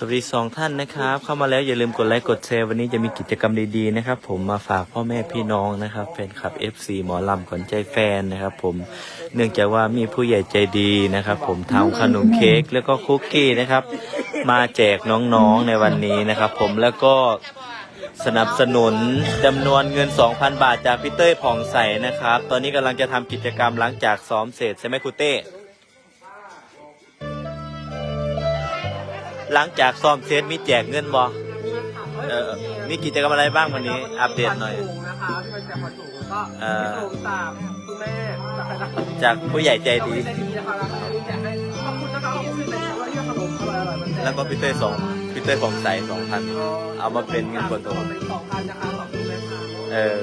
สวัสดีสองท่านนะครับ เข้ามาแล้วอย่าลืมกดไลค์กดแชร์วันนี้จะมีกิจกรรมดีๆนะครับ ผมมาฝากพ่อแม่พี่น้องนะครับแฟนคลับ FC หมอลำขวัญใจแฟนนะครับ ผมเนื่องจากว่ามีผู้ใหญ่ใจดีนะครับ ผมทำขนมเค้กแล้วก็คุกกี้นะครับ มาแจกน้องๆในวันนี้นะครับ ผมแล้วก็สนับสนุนจำนวนเงิน 2,000 บาทจากพี่เต้ยผ่องใสนะครับ ตอนนี้กำลังจะทำกิจกรรมหลังจากซ้อมเสร็จใช่ไหมครูเต้ หลังจากซ้อมเซตมีแจกเงินบอเออมีกิจกรรมอะไรบ้างวันนี้ อัปเดตหน่อยถุงนะคะที่เป็นแจกผัดถุงก็เอ่อถุงจากคุณแม่จากคณะจากผู้ใหญ่ใจดีใจดีนะคะแล้วก็แจกให้ขอบคุณนะคะขอบคุณในว่าที่ขนมอร่อยๆมาแจกแล้วก็พี่เต้ยสองพี่เต้ยของใสสองพันเอามาเป็นเงินส่วนตัวเป็นสองพันนะคะขอบคุณแม่ค่ะเออ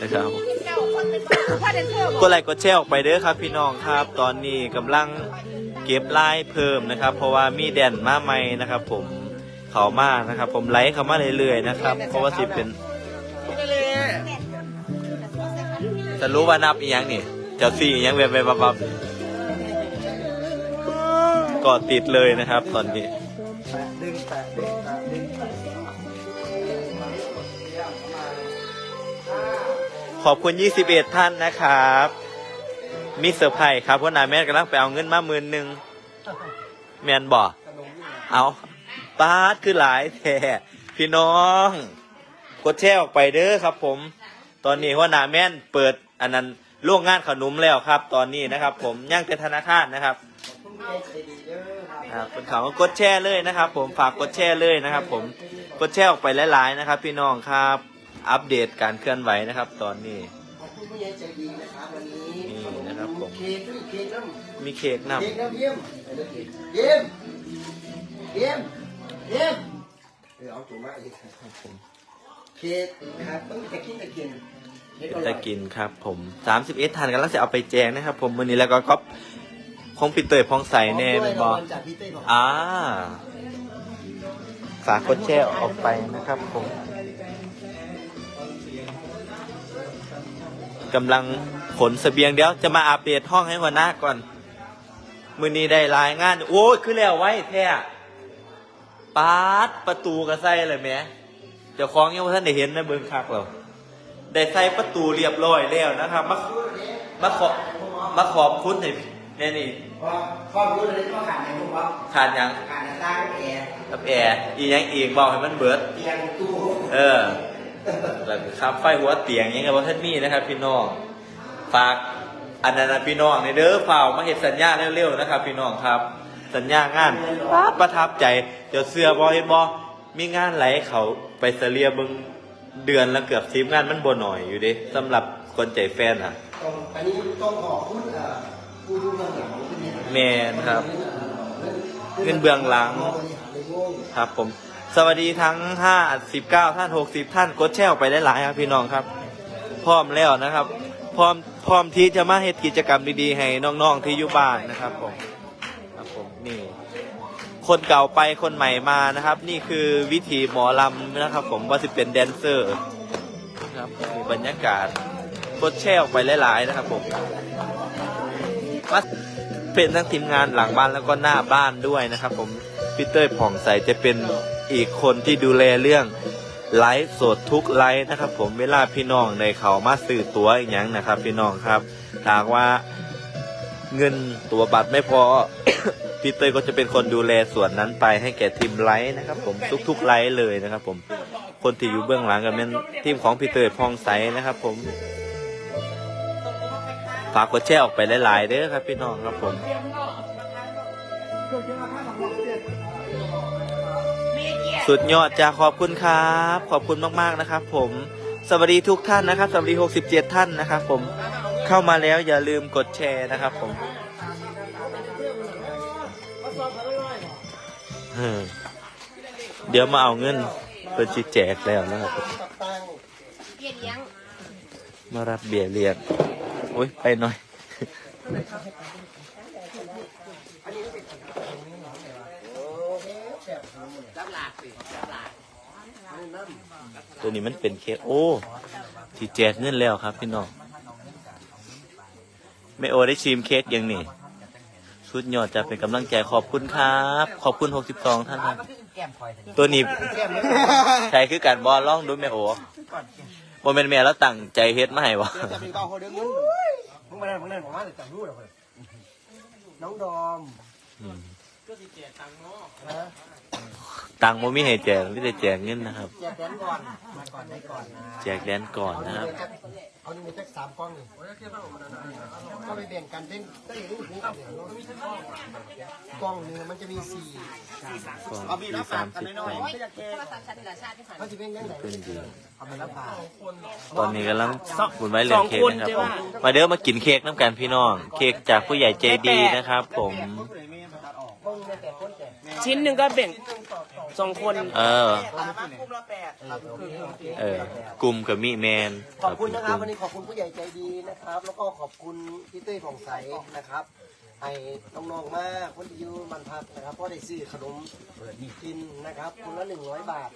นะครับเจ้าคนเป็นพ่อเดนเซอร์บกดไลค์กดแชร์ออกไปเด้อครับ พี่น้องครับ ตอนนี้กำลัง เก็บไลน์เพิ่มนะครับ เพราะว่ามีแดนมาใหม่นะครับ ผมเขามานะครับ ผมไลค์เขามาเรื่อยๆนะครับ เพราะว่าสิเป็นจะรู้ว่านับอีหยังนี่จ้าซี่อีหยังแบบแบบแบบก็ติดเลยนะครับ ตอนนี้ขอบคุณ 21 ท่านนะครับ มีเซอร์ไพรส์ครับเพราะนายแม่กำลังไปเอาเงินมาหมื่นหนึ่งแมนบอกเอาปาดคือหลายแท้พี่น้อง กดแชร์ออกไปเด้อครับผม ตอนนี้ว่านาแม่นเปิดอันนั้นโรงงานขนมแล้วครับ ตอนนี้นะครับ ผมย่างเป็นธนาคารนะครับครับเป็นข่าวว่ากดแชร์เลยนะครับ ผมฝากกดแชร์เลยนะครับ ผมกดแชร์ออกไปหลายๆนะครับ พี่น้องครับ อัปเดตการเคลื่อนไหวนะครับ ตอนนี้ นะครับวันนี้นี่นะครับผมเค้กด้วยเค้กน้ำมีเค้กนำเค้กน้ำเยี่ยมเยี่ยมเยี่ยมเยี่ยมเดี๋ยวเอาถุงมาอีกเค้กครับต้องตะกินตะกินเค้กอร่อยจะกินครับผมสามสิบเอ็ดทานกันแล้วจะเอาไปแจงนะครับ ผมวันนี้แล้วก็ก๊อปคงปิดเตยพองใสแน่เป็นบอขด้วยรางวัลจากพี่เต้บอกอ่าฝากกดแชร์ออกไปนะครับผมกำลัง ขนเสบียงเดี๋ยวจะมาอัปเดตห้องให้หัวหน้าก่อน มือนี้ได้รายงาน โอ้ยขึ้นแล้วไว้แท้ปาดประตูกระไส้เลยแหม่เจ้าของยังว่าท่านได้เห็นนะเบิ้งคักเราได้ใส่ประตูเรียบร้อยแล้วนะครับมามาขอมาขอบคุณให้แน่นี่พอข้อมูลอะไรก็ขาดในพวกว่าขาดหยังขาดในตาแอร์กับแอร์อีหยังอีกบอกให้มันเบิดเตียงตู้เออแล้วก็ครับไฟหัวเตียงยังไงว่าท่านมีนะครับพี่น้อง ฝากอันนั้นนะพี่น้องในเด้อเฝ้ามาเห็นสัญญาเร็วๆนะครับ พี่น้องครับ สัญญางานป๊าดประทับใจเดี๋ยวเสื้อบอเห็นบอมีงานไหลเขาไปเสลียบึงเดือนละเกือบสิบงานมันบ่หน่อยอยู่ดิสำหรับคนใจแฟนอะต้องอันนี้ต้องขอบคุณเอ่อผู้ดูเบื้องหลังที่นี่แมนครับ เงินเบื้องหลัง ครับผม สวัสดีทั้งห้าสิบเก้าท่านหกสิบท่านกดแชร์ออกไปได้หลายครับพี่น้องครับ พร้อมแล้วนะครับ พร้อม พร้อมที่จะมาเฮ็ดกิจกรรมดีๆให้น้องๆที่อยู่บ้านนะครับผมครับผมนี่ คนเก่าไปคนใหม่มานะครับ นี่คือวิถีหมอลำนะครับ ผมว่าจะเป็นแดนเซอร์นะครับมีบรรยากาศกดแชร์ออกไปหลายๆนะครับผมมาเป็นทั้งทีมงานหลังบ้านแล้วก็หน้าบ้านด้วยนะครับ ผมพีเตอร์ผ่องใสจะเป็นอีกคนที่ดูแลเรื่อง ไลฟ์สดทุกไลฟ์นะครับ ผมเวลาพี่น้องในเขามาซื้อตั๋วอีกอย่างนะครับ พี่น้องครับหากว่าเงินตั๋วบัตรไม่พอ พี่เตยก็จะเป็นคนดูแลส่วนนั้นไปให้แก่ทีมไลฟ์นะครับ ผมทุกๆไลฟ์เลยนะครับ ผมคนที่อยู่เบื้องหลังก็เป็นทีมของพี่เตยพองใสนะครับ ผมฝากกดแชร์ออกไปหลายๆเด้อครับ พี่น้องครับผม สุดยอดจ้าขอบคุณครับ ขอบคุณมากๆนะครับ ผมสวัสดีทุกท่านนะครับสวัสดี67 ท่านนะครับ ผมเข้ามาแล้วอย่าลืมกดแชร์นะครับ ผมเดี๋ยวมาเอาเงินเพื่อจิแจกแล้วนะครับมตั้งเบี้ยเลี้ยงมารับเบียร์เรียนโอ้ยไปหน่อย แช บขนมเนี่ยรับหลากสิรับหลากอันนี้น้ำ ตัวนี้มันเป็นเค้กโอ้ที่แจกเงินแล้วครับ พี่น้องแม่โอได้ชิมเค้กยังนี่สุดยอดจะเป็นกำลังใจขอบคุณครับ ขอบคุณ 62 ท่านครับตัวนี้ใช่คือการบอลล่องดูแม่โอบ่แม่นแม่แล้วตั้งใจเฮ็ดมาให้บ่เดี๋ยวจะมีเบาเขาเดือเงินมึงมาเล่นมึงเล่นผมว่าจะจับรู้หรอกเลยน้องดอมอืมนะ ตังค์บ่มีให้แจกมีแต่แจกเงินนะครับ แจกแดนก่อนมาก่อนได้ก่อนนะแจกแดนก่อนนะครับ เอาหนึ่งในแจ็คสามกล้องหนึ่งก็ไปแบ่งกันเล่นก็อย่างนี้นี่กล้องหนึ่งมันจะมีสี่เอาบีรับสามสิบโอ้ยโทรศัพท์ฉันเหลือชาติที่ผ่านเขาจะเป็นยังไงเป็นดีเอาไปรับผ่าตอนนี้กำลังบุญไว้เหลืองเค้กนะครับผมมาเด้อมากินเค้กน้ำกันพี่น้อง เค้กจากผู้ใหญ่ใจดีนะครับ ผมกล้องไม่แต่คนแต่ชิ้นหนึ่งก็แบ่ง สองคนเออ ตามมาคุมละแปดเออกลุ่มกับมีแมนขอบคุณนะครับวันนี้ขอบคุณผู้ใหญ่ใจดีนะครับ แล้วก็ขอบคุณพี่เต้ยผ่องใสนะครับให้น้องๆมากคนที่อยู่มันพักนะครับเพราะได้ซื้อขนมกินนะครับคนละหนึ่งร้อยบาท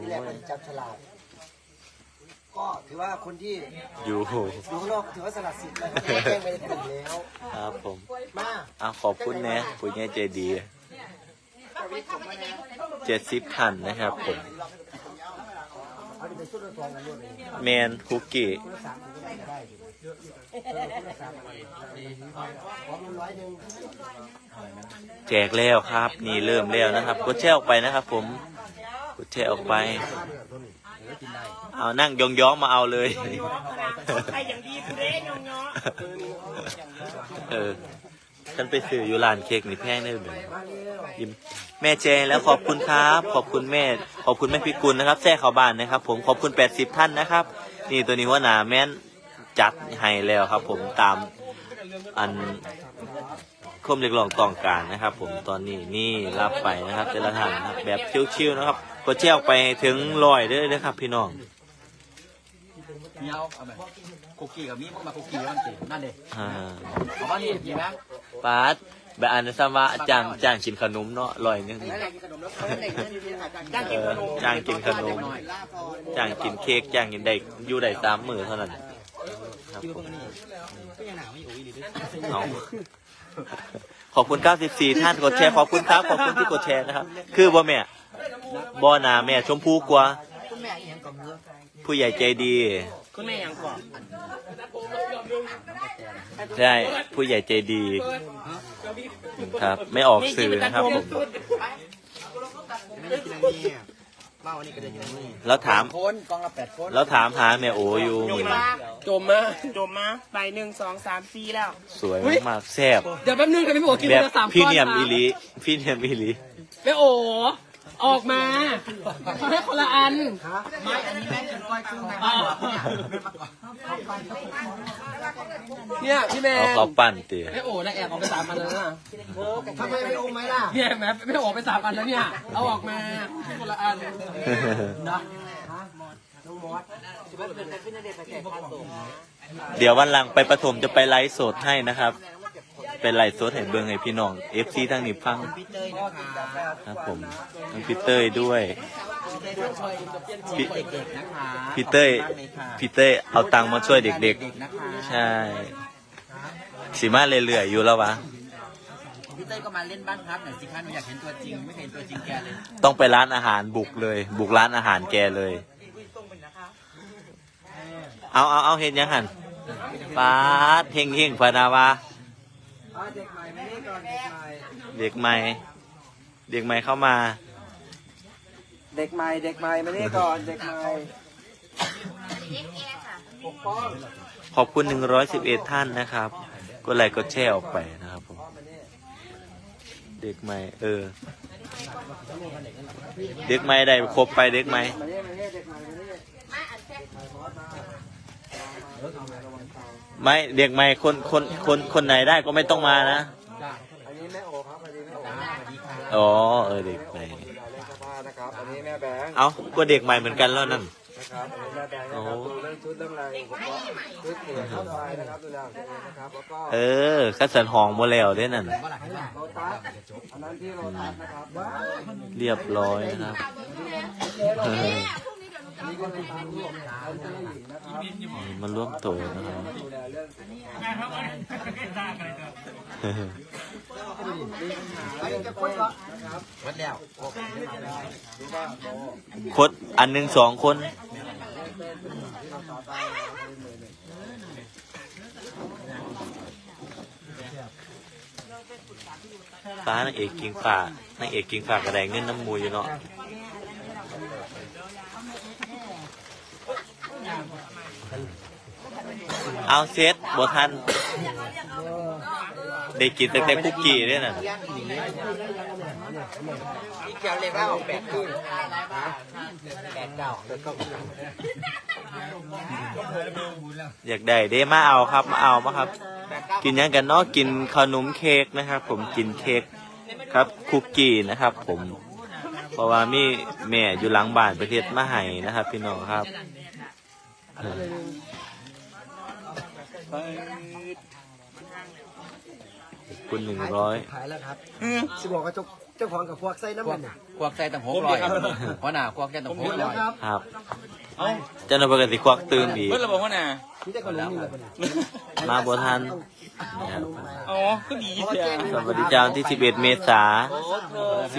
ที่แรกมันจับฉลากก็ถือว่าคนที่อยู่อยู่ข้างนอกถือว่าสลัดสิทธิ์นะครับแจ้งไปถึงแล้ว ครับผม มาอะขอบคุณนะผู้ใหญ่ใจดี เจ็ดสิบพันนะครับผมเอาดิไปชุดละสองกันด้วยเลยแมนคุกกี้ชุดละสามก็ได้อยู่เออชุดละสามขอมันร้อยหนึ่งแจกแล้วครับ นี่เริ่มแล้วนะครับกดแชร์ออกไปนะครับ ผมกดแชร์ออกไป เอานั่งยองๆมาเอาเลยใครอย่างดีกูเด้ยองยอเออ ฉันไปซื้ออยู่ร้านเค้กนี่แพงได้เลยยิ้มแม่เจแล้วขอบคุณครับ ขอบคุณแม่ ขอบคุณแม่พิกุลนะครับแท้ข้าบ้านนะครับ ผมขอบคุณ 80 ท่านนะครับ นี่ตัวนี้ว่าหนาแม่นจัดให้แล้วครับ ผมตามอันคมเรียกร้องต้องการนะครับ ผมตอนนี้นี่รับไปนะครับแต่ละท่านนะครับแบบชิวๆนะครับกดแชร์ออกไปถึงร้อยเด้อนะครับ พี่น้อง เมียวเอาไหมคุกกี้กับมีพวกมาคุกกี้มันสินั่นเด็อ่าเอาว่านี่กี่แบงปาดแบบอันนั้นซะว่าจ้างจ้างกินขนมเนาะร้อยหนึงจ้างกินขนมจ้างกินขนมจ้างกินเค้กจ้างกินได้อยู่ได้สามมือเท่านั้นครับผมเอาขอบคุณ 94 ท่านกดแชร์ ขอบคุณครับ ขอบคุณที่กดแชร์นะครับ คือบ่แม่บ่นาแม่ชมพูกว่าคุณแม่อีหยังก่อนเนื้อผู้ใหญ่ใจดี คุณแม่ยังก่อนใช่ผู้ใหญ่ใจดีครับ ไม่ออกสื่อนะครับผมมาวันนี้ก็ได้ยินนี่แล้วถามคนกองละแปดคนแล้วถามหาแม่โออยู่มื้อนี้จมมาจมมาไปหนึ่งสองสามสี่แล้ว สวยมากๆแซ่บเดี๋ยวแป๊บนึงกันพี่โอกินแบบจะสามพี่ก้อนเนียมค่ะอีหลีพี่เนียมอีหลีแม่โอ ออกมาเขาให้คนละอันไม่อันนี้แม่กินก้อยกุ้งไงอ๋อเนี่ยพี่แมเอานเขาปั้นตีแม่โอนะแอบออกไปสามอันแล้วนะทำไมไม่โอมไหมล่ะเนี่ยแม่แม่โอไปสามอันแล้วเนี่ยเอาออกมาให้คนละอันนะน้องมอสเดี๋ยววันหลังไปปฐมจะไปไลฟ์สดให้นะครับ เป็นไลฟ์สดให้เบิ่งให้พี่น้องเอฟซีทั้งนี้ฟังพี่เต้ยนะคะครับผมทั้งพี่เต้ยด้วยพี่เด็กๆนะคะพี่เต้ยพี่เต้ยเอาตังค์มาช่วยเด็กเด็กๆนะคะๆใช่สีมาเรื่อยๆอยู่แล้ววะพี่เต้ยก็มาเล่นบ้านพักหน่อยสิคะหนูอยากเห็นตัวจริงไม่เคยเห็นตัวจริงแกเลยต้องไปร้านอาหารบุกเลย บุกร้านอาหารแกเลย เอาเอาเอาเห็นยังหันปาดเฮงเฮงพานาวา เด็กใหม่ไม่ได้ก่อนเด็กใหม่ เด็กใหม่ เด็กใหม่เข้ามา เด็กใหม่ เด็กใหม่ไม่ได้ก่อน เด็กใหม่ขอบคุณ 111 ท่านนะครับกดไลค์กดแชร์ออกไปนะครับผม เด็กใหม่ เออ เด็กใหม่ได้ครบไปเด็กใหม่ มาเนี่ยมาเนี่ยเด็กใหม่มาเนี่ย ไม่เด็กใหม่คนคนคนคนไหนได้ก็ไม่ต้องมานะอันนี้แม่โอครับอันนี้แม่โออ๋อเออเด็กใหม่เล่นสภานะครับอันนี้แม่แบงค์เอ้าก็เด็กใหม่เหมือนกันแล้วนั่นนะครับอันนี้แม่แบงค์นะครับดูเรื่องชุดเรื่องอะไรผมก็ชุดเกี่ยวเข้าไปนะครับดูแลตัวเองนะครับแล้วก็เออคัสันห้องบ่แล้วเด้นั่นโลตัสอันนั้นที่โลตัสนะครับว้าวเรียบร้อยนะครับ นี่ก็เป็นตามที่ผมเอาเจ้หญิงนะครับมาร่วมโตนะครับดูแลเรื่องอันะคนละนะครับวัดแล้วดูว่าโอ้คนอันหนึ่งสองคนฟ้านางเอกกิงฝากนางเอกกิงฝากกระไดเงินน้ำมูอยู่เนาะ เอาเซตบทัน ได้กินตั้งแต่คุกกี้ด้วยน่ะที่เกียวเรียกว่าออกแบบคือแปดเก้าแล้วก็อยากได้เด้มาเอาครับมาเอามาครับ กินยังกันเนาะกินขนมเค้กนะครับ ผมกินเค้กครับคุกกี้นะครับ ผม เพราะว่ามีแม่อยู่หลังบ้านประเทศมาให้นะครับ พี่น้องครับ คุณหนึ่งร้อยขายแล้วครับสิบอกว่าเจ้าเจ้าของกับพวกไส้น้ำมันเนี่ยควักใส่ตั้งหกร้อยเพราะหน้าควักแค่ตั้งหกร้อยครับครับเจ้าหน้าที่สิควักตื่มอีกเพื่อนเราบอกว่าน่ะนี่ได้ขนมนี่แหละคนนี้มาบทันเอาขนมมาอ๋อก็ดีเชียวสวัสดีเจ้าที่ 11 เมษา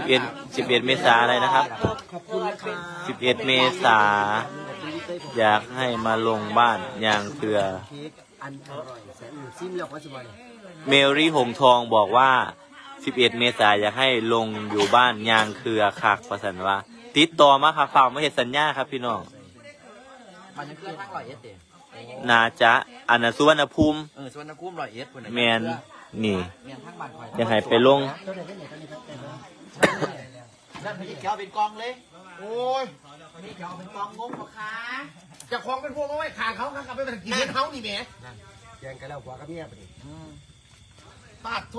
11 11 เมษาอะไรนะครับ ขอบคุณนะครับ11 เมษา อยากให้มาลงบ้านยางเกลือ เค้กอันอร่อยแสนหนึ่งซิมแล้วเขาจะมาเนี่ยเมรี่หงทองบอกว่า 11 เมษาอยากให้ลงอยู่บ้านยางเครือคักประสันว่าติดต่อมาครับฝากมาเห็นสัญญาครับพี่น้องมันยังคือทั้งร้อยเอสเด้นาจะอันนั้นสุวรรณภูมิเออส่วนนักคุ้มร้อยเอสคนแมนนี่แมนทั้งบ้านคอยอยากให้ไปลงนั่น พี่เขียวเป็นกองเลย โอ้ยพี่เขียวเป็นกองงงปะคะจะคลองเป็นพวกเอาไว้ขาเขาข้างกับไปเป็นกินเขานี่แหมแย่งกันแล้วผัวกับเมียไปดิปากโถ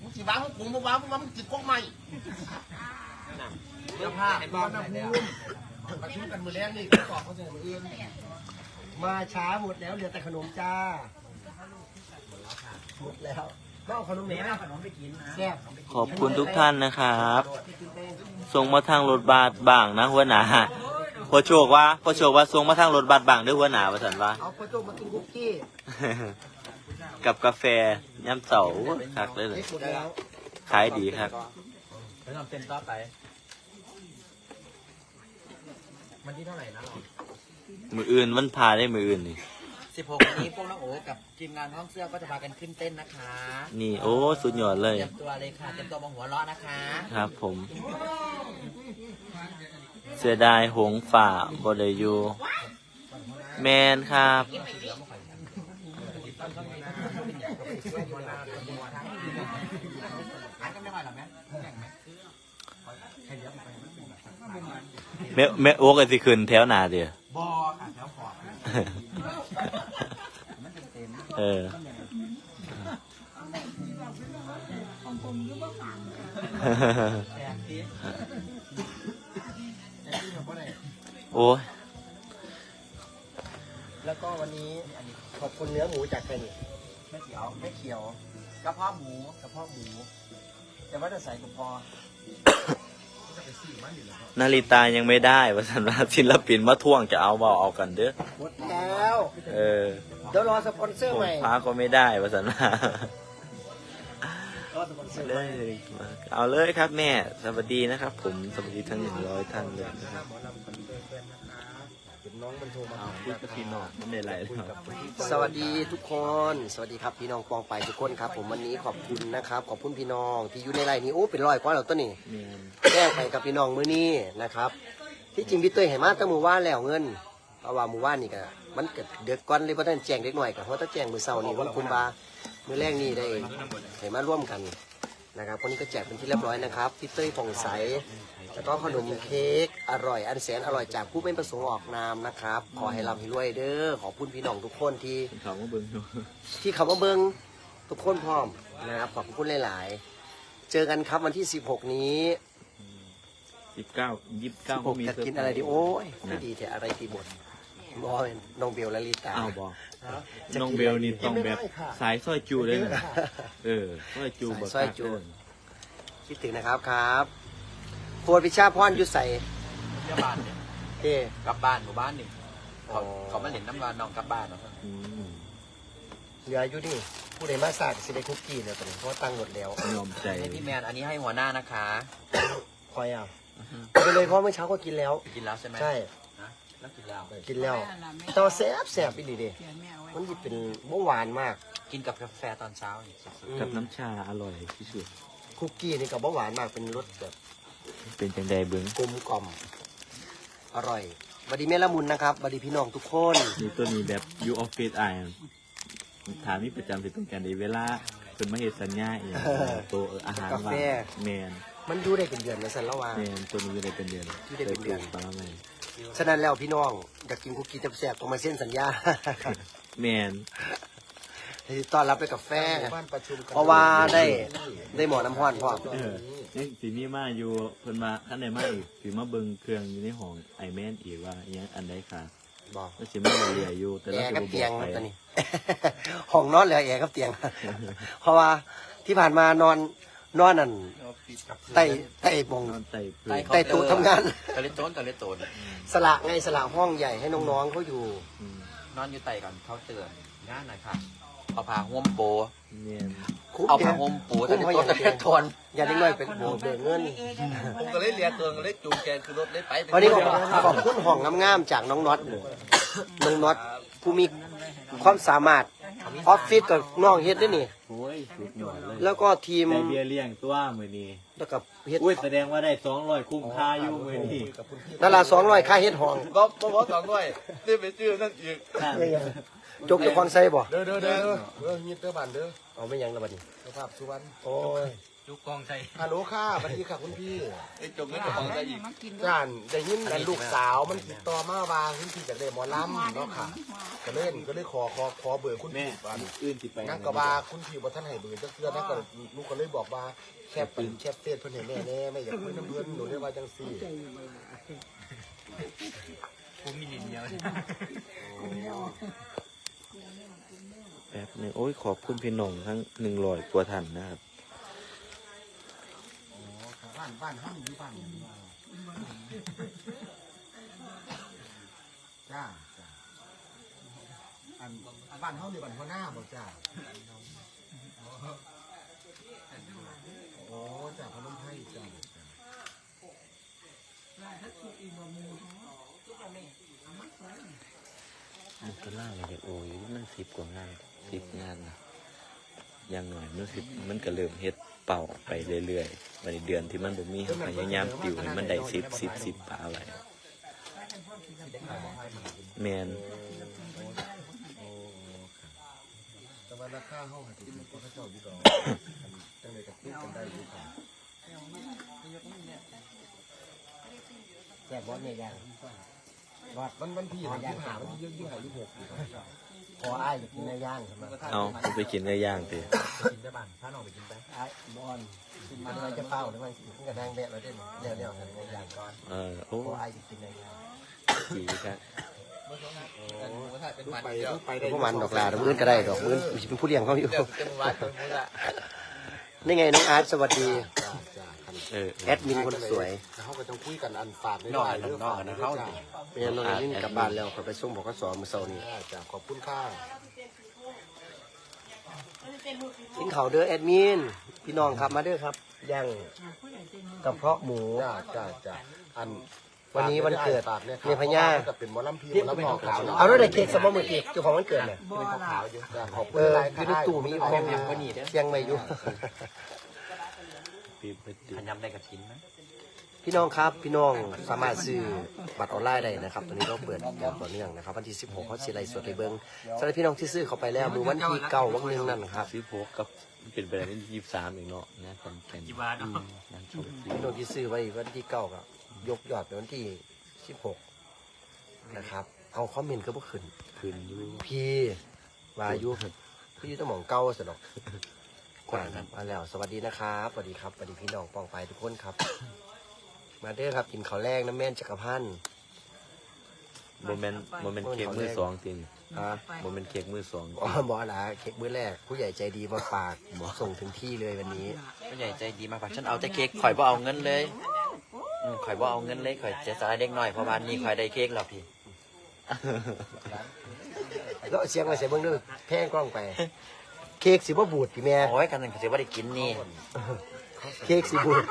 มึงสิบ้ามึงกูมึงบ้ามึงบ้ามึงจิตกล้องใหม่เสื้อผ้าบ้านนะพูมประชุมกันมือแรกนี่ตอบเขาจะมืออื่นมาช้าหมดแล้วเหลือแต่ขนมจ้าหมดแล้ว ก็เอาขนมเหนียวขนมไปกินแซ่บขอบคุณทุกท่านนะครับ ส่งมาทางรถบัสบ้างนะหัวหน้าพอโชคว่าพอโชคว่าส่งมาทางรถบัสบ้างเด้วยหัวหน้าประสันว่าเอาปลาโจ้มากินคุกกี้กับกาแฟย่ำเสาคักเลยเลยหมดแล้วขายดีครับไปทำเต็มต่อไปมันที่เท่าไหร่นะเรามืออื่นมันพาได้มืออื่นนี่ สิบหกวันนี้พวกน้องโอ๋กับทีมงานห้องเสื้อก็จะพากันขึ้นเต้นนะคะนี่โอ้สุดยอดเลยเตรียมตัวเลยค่ะเตรียมตัวมาหัวเราะนะคะครับ ผม เสียดายหงฝ่าบไดอยูแมนครับแม่แม่โอ๊กไอสิขึ้นแถวหนาเดียว บอค่ะแถวขอบ เออโอ้แล้วก็วันนี้ขอบคุณเนื้อหมูจากใครนี่ไม่เขียวไม่เขียวกระเพาะหมูกระเพาะหมู แต่ว่าจะใส่กระเพาะ นาริตายังไม่ได้ว่าสันว่าศิลปินมาท่วงจะเอาเบาเอากันเด้อหมดแล้วเออเดี๋ยวรอสปอนเซอร์ผใหมม่พาก็ไม่ได้ว่าสันว่ารอสปอนเซอร์เลใหม่ยเอาเลยครับแม่ สวัสดีนะครับ ผมสวัสดีทั้งหนึ่งร้อยท่านเลยนะครับน้ องมันโทรมาเอาพูดกับพี่น้องไม่ได้ไรเลยครับสวัสดีทุกคน สวัสดีครับพี่น้องปองไปทุกคนครับ ผมวันนี้ขอบคุณนะครับ ขอบคุณพี่น้องที่อยู่ในไลน์นี้โอ้เป็นร้อยกว่าแล้วตัวนี้แม่นแจ้งไปกับพี่น้องมื้อนี้นะครับ ที่จริงพี่เต้ยเห็นมาตั้งมือว่านแล้วเงินเพราะว่ามือว่านนี่ก็มันเกิดเดือดก้อนเลยเพราะท่านแจ้งเล็กหน่อยกับเพราะถ้าแจ้งมือเสาร์นี่วันคุณบามือแรกนี่ได้เห็นมาร่วมกัน นะครับคนนี้ก็แจกเป็นที่เรียบร้อยนะครับพี่เต้ยผ่องใสแล้วก็ขนมเค้กอร่อยอันแสนอร่อยจากผู้ไม่ประสงค์ออกนามนะครับ ขอให้ร่ำให้รวยเด้อขอบคุณพี่น้องทุกคนที่เขามาเบิ่งดูที่เขามาเบิงทุกคนพร้อมนะครับขอบคุณหลาย ๆ เจอกันครับวันที่ 16 นี้สิบเก้ายี่สิบเก้า16จะกินอะไรดีโอ้ยไม่ดีแต่อะไรดีหมด บอยน้องเบลและลิตา อ้าวบอกน้องเบลนี่ต้องแบบสายสร้อยจูเลยนะเออสร้อยจูแบบสายสร้อยจู คิดถึงนะครับครับโฟนพิชาพรอยุใส่เที่ยวบ้านเนี่ยเอ้กลับบ้านหมู่บ้านนี่เขาอ๋อเขามาเล่นน้ำร้านน้องกลับบ้านเนาะอืมเหลืออยู่นี่ผู้ใดมาสากสิได้คุกกี้เนี่ยตอนนี้เพราะว่าตั้งหมดแล้วยอมใจให้พี่แมนอันนี้ให้หัวหน้านะคะ คอยอะเอาไปเลยเพราะเมื่อเช้าก็กินแล้ว กินแล้วใช่ไหมใช่นะ แล้วกินแล้ว กินแล้วแต่ว่าแซ่บแซ่บอีดีเด้มันจะเป็นเบาหวานมาก กินกับกาแฟตอนเช้านี่สุดกับน้ำชาอร่อยที่สุด คุกกี้นี่ก็เบาหวานมากเป็นรสแบบเป็นจังใดเบิ้งกลมกล่อม อร่อยบัดดีแม่ละมุนนะครับบัดดีพี่น้องทุกคนนี่ตัวนี้แบบยูออฟฟิศไอถามมีประจำสิตรงกันในเวลาเป็นมาเหตุสัญญาอย่างตัวอาหารว่างแมนมันดูได้เป็นเดือนนะสันละวาแมนตัวนี้อยู่ในเป็นเดือนอยู่ในเป็นเดือนปลาไหม ฉะนั้นแล้วพี่น้องอยากกินคุกกี้แซ่บๆต้องมาเส้นสัญญาแมนให้ต้อนรับด้วยกาแฟ เพราะว่าได้ได้หมอน้ำพรพร้อมเออนี่สีนี้มาอยู่เพิ่นมาขั้นใดมาอีกสีมาเบิ่งเครื่องอยู่ในห้องไอแมนอีกว่าอิหยังอันใดค่ะบอกแล้วสิมาเรียอยู่ แต่แอละร์สิกับบ่บเตียองกไปตอนนี้ห้องนอนเหลือแอร์กับเตียง เพราะว่าที่ผ่านมานอน นอนนั่นใต้ใต้บงนอนไต่พื้นใต้โต๊ะทำงานตะเลโต้นตะเลโต้นสละไงสละห้องใหญ่ให้น้องๆเขาอยู่อืมนอนอยู่ไต่ก่อนเขาเตือนงานหน่อยค่ะเอาผ้าห่มโปแมนคุ้มเอาเดียผ้าวห่มปูตะเลโต้นตะเลโต้นอย่าได้น้อยเป็นโบเบิกเงินผมก็เลยเรียกเตือนก็เลยจูงแกนคือรถเลยไปวันนี้ขอบขอบคุณห้องงามๆจากน้องน็อตน้องน็อต ผู้มีความสามารถออฟฟิศกับน้องเฮ็ดด้วยนี่ โอ้ยสุดยอดเลยแล้วก็ทีม ได้เบียร์เลี้ยงตัวมื้อนี้แล้วก็เฮ็ดอุ้ยแสดงว่าได้200คุ้มค่าอยู่มื้อนี้นั่นละสองร้อยค่าเฮ็ดห้องก็ก็บอกสองด้วยนี่ไปชื่อนั่นอีกจกจะคอนไซบ่เด้อเด้อเด้อเด้อยินเด้อบันเด้อเอาไม่ยังละบัดนี้สภาพสุวรรณโอ้ย จุกกองใจฮัลโหลค่ะสวัสดีค่ะคุณพี่ไอ้จงเงินของใจอีกจ้านได้ยินอันลูกสาวมันติดต่อมาว่าคุณพี่จากเดหมอลำเนาะค่ะก็เล่นก็เลยขอขอขอเบอร์คุณแม่พี่บันอื่นสิไปนั่งกะว่าคุณพี่บ่ท่านให้เบอร์จักเทื่อนั่นก็ลูกก็เลยบอกว่าแคบปืนแคบเฟซเพิ่นให้แม่แน่ไม่อยากคุยน้ำเพิ่นหนูเรียกว่าจังซี่แป๊บหนึงโอ้ยขอบคุณพี่น้องทั้ง100กว่าท่านนะครับ บ้านบ้านห้ามอยู่บ้านจ้าจ้าอันบ้านเฮานี่บ้านหัวหน้าบ่จ้าโอ้จ้าพนมไพรจ้ามันก็ล่าเลยโอ้ยมันสิบกว่างานสิบงานนะย่างหน่อยมันสิบมันก็เริ่มเฮ็ดเป่าไปเรื่อยๆ วันนี้เดือนที่มันบ่มีเขาพยายามติวให้มันได้สิบสิบสิบปลาอะไรแมนแต่ว่าราคาเฮาให้ถูกกว่าเขาเจ้าอยู่ดอกจังได๋ก็คุยกันได้อยู่ค่ะแซ่บอสเนี่ยยังมันวันที่ยี่หาวันที่ยี่ห้ายี่หกอยู่ ครับขออ้ายอยากกินเนื้อย่างใช่ไหมเอาผมไปกินเนื้อย่างติกินได้บ้างถ้าน้องไปกินไปอ้ายบอลมันอะไรจะเป้าหรือมันมันก็นั่งแดะเราได้เดี๋ยวเดี๋ยวกันเนื้อย่างก่อนเออโอ้ขออ้ายอยากกินเนื้อย่างดีครับเป็นลูกมันไปเดียวลูกไปได้พวกมันดอกลาดอกมื้นก็ได้ดอกมื้นเป็นผู้เลี้ยงเขาอยู่เดี๋ยวเป็ นวัดเป็นมุ้งละนี่ไงน้องอาร์ตสวัสดี จ้าจ้าคันเออ แอดมินคนสวยแล้วเขาก็ต้องคุยกันอันฝากนอกกันนอกกันนะเขาจ้าเป็นยังน้องยิ่งกลับบ้านแล้วเขาไปส่งบอกเขาสอนมือเสาร์นี้จ้าขอบคุณค่ากินเขาวเด้อแอดมินพี่น้องครับมาเด้อครับย่างกระเพาะหมู จ้าจ้าจ้าอัน วันนี้วันเกิดฝากเนี่ยเนี่ยพญาก็เป็นหมอลำพีหมอลำหอกขาวเอาด้วยเด็กเค้กสมมติเค้กเจ้าของวันเกิดเนี่ยขาวอยู่จ้าขอบคุเอณอหลายอยู่ในตู้มีอยู่ของเชียงใหม่อยู่ปีเปิดติพันยำได้กับชิ้นไหมพี่น้องครับพี่น้องสามารถซื้อบัตรออนไลน์ได้นะครับตอนนี้เราเปิดอย่างต่อเนื่องนะครับวันที่ 16เขาสิไลฟ์สดในเบิ้งสำหรับพี่น้องที่ซื้อเข้าไปแล้วมือวันที่เก้าวันหนึงนั่นครับซื้อโพกกับเป็นไปได้ยี่สิบสามเองเนาะนะคอนแกนกี่บาทเนาะนั่นชมพี่น้องที่ซื้อไว้วันที่เก้าก็ ยกยอดไปวันที่16นะครับ เอาคอมเมนต์ก็บ่ขึ้นคืนอยู่พี่วาอยุพี่ต้องหมองเก้าสนอกกว่ามาแล้วสวัสดีนะครับสวัสดีครับสวัสดีพี่น้องปองไปทุกคนครับ มาเด้อครับกินข้าวแรกน้ำแม่นจักรพันธ์ โมเมนต์โมเมนต์เค้กมือสองจริงอ่าโมเมนต์เค้กมือสองอ๋อหมอหลาเค้กมื้อแรก ผู้ใหญ่ใจดีมาฝากส่งถึงที่เลยวันนี้ ผู้ใหญ่ใจดีมากฝากฉันเอาแต่เค้กข่อยบ่เอาเงินเลยอืม ข่อยบ่เอาเงินเลยข่อยจะสายเด็กหน่อยเพราะว่านี่ข่อยได้เค้กแล้วพี่แล้วเสียงมาเสียเบิ่งเด้อแพงกล้องไป เค้กสิบ่บูดพี่แม่โอ้ยกันนั่นก็สิว่าได้กินนี่ เค้กสิบูด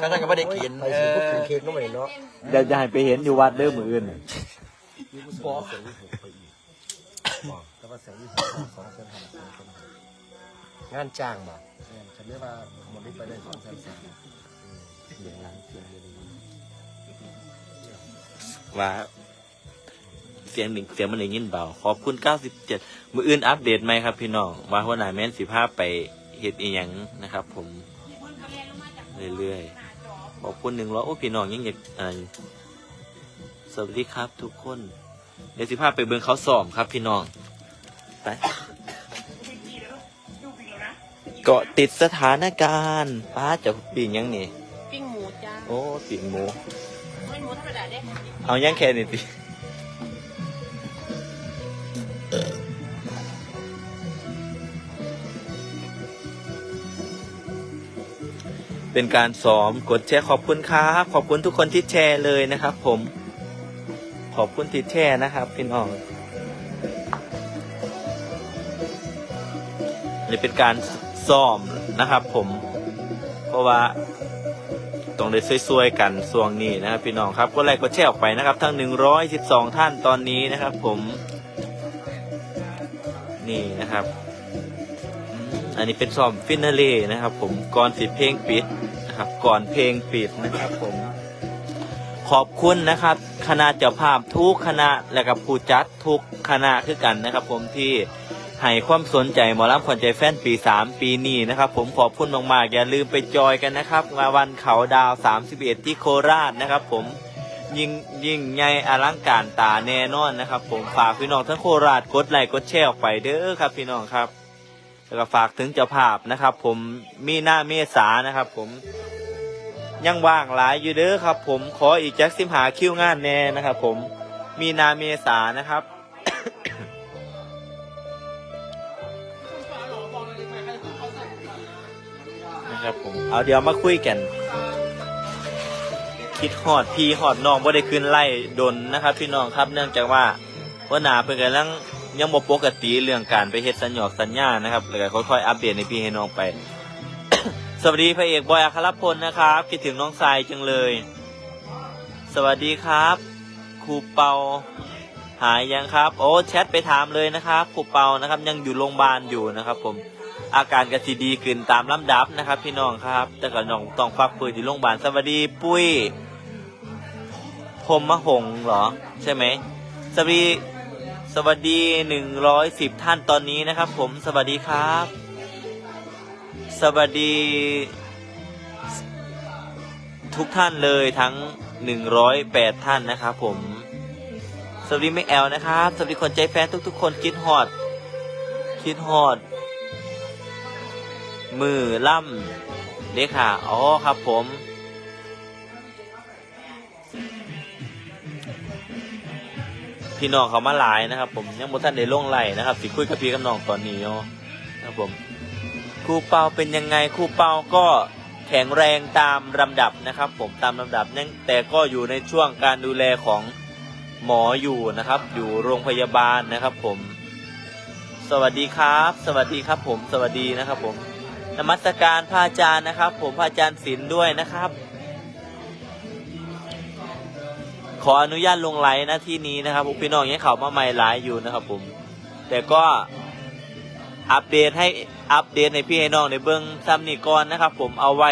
ก็นั่นก็บ่ได้กินไปสิบ่กินเค้กก็ไม่ได้เนาะเดี๋ยวจะให้ไปเห็นอยู่วัดเด้อมืออื่นบอกเสียงวิหกไปอีกบอกแต่ว่าเสียงวิหกสองเส้นห้าสองเส้นห้างานจ้างบ่เนี่ยฉันเรียกว่าหมดนี้ไปได้สองเส้นสาม ว่าเสียงหนึ่งเสียงมันเลยยินเบา ขอบคุณ97มืออื่นอัปเดตไหมครับ พี่น้องว่าหัวหน้าแม่นสิภาพไปเฮ็ดอีหยังนะครับ ผมเรื่อยๆขอบคุณหนึ่งร้อยโอ้พี่น้องยังอยากสวัสดีครับ ทุกคน เดี๋ยวสิภาพไปเบิ่งเขาสอมครับ พี่น้องไปเกาะติดสถานการณ์ป้าจะปีงยังนี่ ปิ้งหมูจ้าโอ้ปีงหมูไม่หมูธรรมดาเด้เอายังแค่นี้ติเป็นการซ้อมกดแชร์ขอบคุณครับ ขอบคุณทุกคนที่แชร์เลยนะครับ ผม ขอบคุณที่แชร์นะครับพี่น้องนี่เป็นการซ้อมนะครับ ผม เพราะว่า ต้องได้ซวยๆกันส่วงนี้นะครับพี่น้องครับก็ไลค์ก็แชร์ออกไปนะครับ ทั้ง 112 ท่านตอนนี้นะครับ ผม นี่นะครับ อันนี้เป็นซ้อมฟินาเล่นะครับ ผมก่อนสิเพลงปิดนะครับ ก่อนเพลงปิดนะครับ ผม ขอบคุณนะครับ คณะเจ้าภาพทุกคณะและกับผู้จัดทุกคณะคือกันนะครับ ผมที่ ให้ความสนใจหมอลำขวัญใจแฟนปี 3 ปีนี้นะครับ ผมขอบคุณมากๆ อย่าลืมไปจอยกันนะครับงานวันเขาดาว 31 ที่โคราชนะครับ ผมยิ่งยิ่งใหญ่อลังการตาแน่นอนนะครับ ผมฝากพี่น้องทั้งโคราชกดไลค์กดแชร์ออกไปเด้อครับ พี่น้องครับ แล้วก็ฝากถึงเจ้าภาพนะครับ ผมมีหน้าเมษานะครับ ผมยังว่างหลายอยู่เด้อครับ ผมขออีกแจ็คสิมหาคิวงานแน่นะครับ ผมมีนาเมษานะครับ นะครับ ผม เอาเดี๋ยวมาคุยกัน คิดหอดพี่หอดน้องว่าได้ขึ้นไล่ดนนะครับ พี่น้องครับ เนื่องจากว่าว่าหนาเพิ่นกำลังยังบ่ปกติเรื่องการไปเฮ็ดสัญญาสัญญานะครับแล้วก็ค่อยๆอัปเดตในพี่ให้น้องไป สวัสดีพระเอกบอยอัครพลนะครับ คิดถึงน้องทรายจังเลย สวัสดีครับ ครูเปาหายยังครับ โอ้แชทไปถามเลยนะครับครูเปานะครับ ยังอยู่โรงพยาบาลอยู่นะครับ ผม อาการก็สิดีขึ้นตามลำดับนะครับ พี่น้องครับ แต่ก็น้องต้องฟักปืนที่โรงพยาบาลสวัสดีปุ้ยพรหมหงเหรอ ใช่ไหมสวัสดีสวัสดีหนึ่งร้อยสิบท่านตอนนี้นะครับ ผมสวัสดีครับ สวัสดีทุกท่านเลยทั้งหนึ่งร้อยแปดท่านนะครับผมสวัสดีไม่แอลนะครับ สวัสดีคนใจแฟนทุกๆ คนคิดฮอด คิดฮอด มือล่ำเด็กค่ะ อ๋อครับผม พี่น้องเขามาหลายนะครับ ผมยังบ่ท่านได้ลงไหลนะครับ สิคุยกับพี่กับน้องตอนนี้เนาะนะครับผมครูเปาเป็นยังไงครูเปาก็แข็งแรงตามลำดับนะครับ ผมตามลำดับนั่นแต่ก็อยู่ในช่วงการดูแลของหมออยู่นะครับ อยู่โรงพยาบาลนะครับ ผม สวัสดีครับ สวัสดีครับผม สวัสดีนะครับผม นมัสการพระอาจารย์นะครับ ผมพระอาจารย์ศิลด้วยนะครับ ขออนุญาตลงไลน์น้าที่นี้นะครับพี่น้องยังเขามาใหม่หลายอยู่นะครับ ผม แต่ก็อัปเดตให้อัปเดตให้พี่ให้น้องในเบิ้งซ้ำนี่ก่อนนะครับ ผมเอาไว้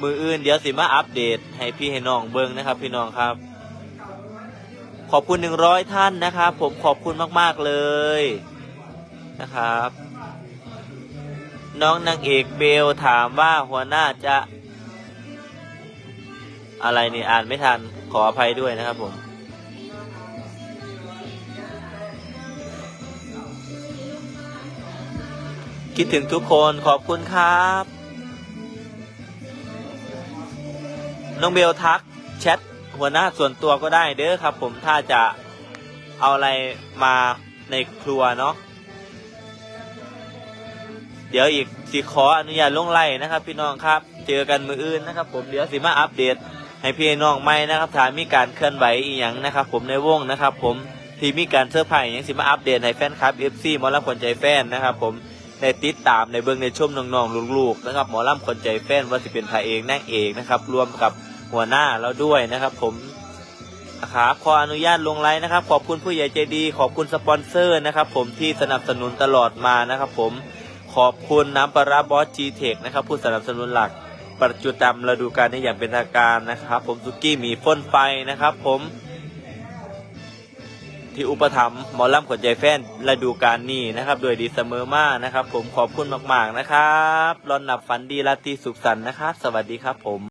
มืออื่นเดี๋ยวสิมาอัปเดตให้พี่ให้น้องเบิ้งนะครับ พี่น้องครับ ขอบคุณหนึ่งร้อยท่านนะครับ ผมขอบคุณมาก ๆเลยนะครับ น้องนางเอกเบลถามว่าหัวหน้าจะ อะไรนี่อ่านไม่ทันขออภัยด้วยนะครับผม คิดถึงทุกคนขอบคุณครับ น้องเบลทักแชทหัวหน้าส่วนตัวก็ได้เด้อครับผมถ้าจะเอาอะไรมาในครัวเนาะ เดี๋ยวอีกสิขออนุญาตลงไล่นะครับ พี่น้องครับ เจอกันมืออื่นนะครับ ผมเดี๋ยวสิมาอัปเดต ให้พี่น้องไม่นะครับถ้ามีการเคลื่อนไหวอีหยังนะครับ ผมในวงนะครับ ผมที่มีการเสื้อร์ไผ่ยังสิมาอัปเดตให้แฟนคลับ FC หมอลำคนใจแฟนนะครับ ผมในติดตามในเบื้องในชมน้องๆลูกๆนะครับหมอลำคนใจแฟนว่าสิเป็นพระเอกนางเอกนะครับ รวมกับหัวหน้าเราด้วยนะครับ ผมครับขออนุญาตลงไลน์นะครับ ขอบคุณผู้ใหญ่ใจดี ขอบคุณสปอนเซอร์นะครับ ผมที่สนับสนุนตลอดมานะครับ ผม ขอบคุณน้ำปลาร้าบอสจีเทคนะครับ ผู้สนับสนุนหลักประจุดำฤดูกาลนี้อย่างเป็นทางการนะครับ ผมซุกี้หมีฟ้นไฟนะครับ ผมที่อุปถัมภ์หมอลำขวัญใจแฟนฤดูกาลนี้นะครับโดยดีเสมอมานะครับ ผมขอบคุณมาก ๆ นะครับรอนหลับฝันดีราตรีสุขสันต์นะครับ สวัสดีครับผม